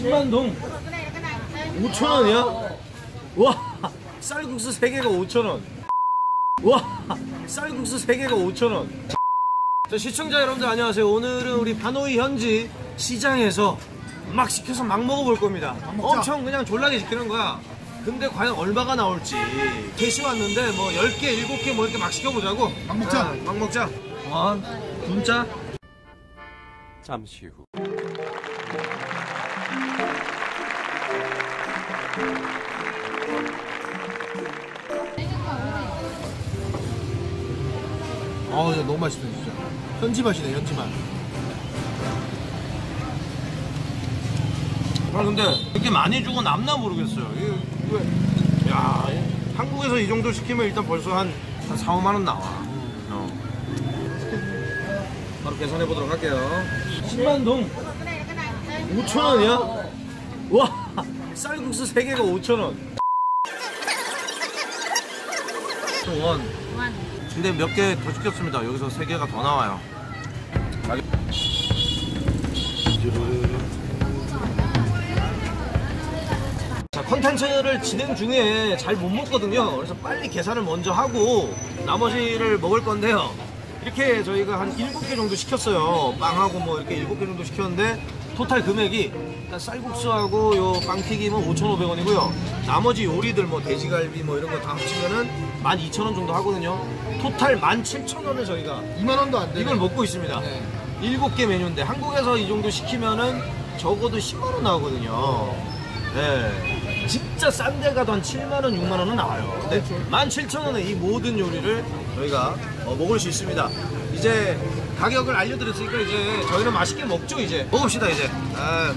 10만동. 5천원이야? 와 쌀국수 3개가 5천원. 와 쌀국수 3개가 5천원. 자, 시청자 여러분들 안녕하세요. 오늘은 우리 바노이 현지 시장에서 막 시켜서 막 먹어볼 겁니다. 엄청 그냥 졸라게 시키는 거야. 근데 과연 얼마가 나올지. 게시 왔는데 뭐 10개 7개 뭐 이렇게 막 시켜보자고. 막 먹자. 아, 막 먹자. 원 분짜 잠시 후. 아, 이거 너무 맛있어, 진짜. 현지 맛이네, 현지 맛. 아 근데 이렇게 많이 주고 남나 모르겠어요. 이게 왜? 야 한국에서 이 정도 시키면 일단 벌써 한, 한 4, 5만 원 나와. 어. 바로 계산해 보도록 할게요. 10만 동 5천 원이야? 와 쌀국수 3개가 5천 원. 원. 근데 몇 개 더 시켰습니다. 여기서 3개가 더 나와요. 자, 컨텐츠를 진행 중에 잘 못 먹거든요. 그래서 빨리 계산을 먼저 하고 나머지를 먹을 건데요. 이렇게 저희가 한 7개 정도 시켰어요. 빵하고 뭐 이렇게 7개 정도 시켰는데 토탈 금액이 일단 쌀국수하고 요 빵튀김은 5,500원이고요. 나머지 요리들 뭐 돼지갈비 뭐 이런 거 다 합치면은 12,000원 정도 하거든요. 토탈 17,000원을 저희가 2만 원도 안 돼. 이걸 먹고 있습니다. 네. 일곱 개 메뉴인데 한국에서 이 정도 시키면은 적어도 10만 원 나오거든요. 네. 진짜 싼 데 가도 한 7만 원, 6만 원은 나와요. 네. 17,000원에 이 모든 요리를 저희가 어, 먹을 수 있습니다. 이제 가격을 알려드렸으니까 이제 저희는 맛있게 먹죠 이제 먹읍시다 이제. 아,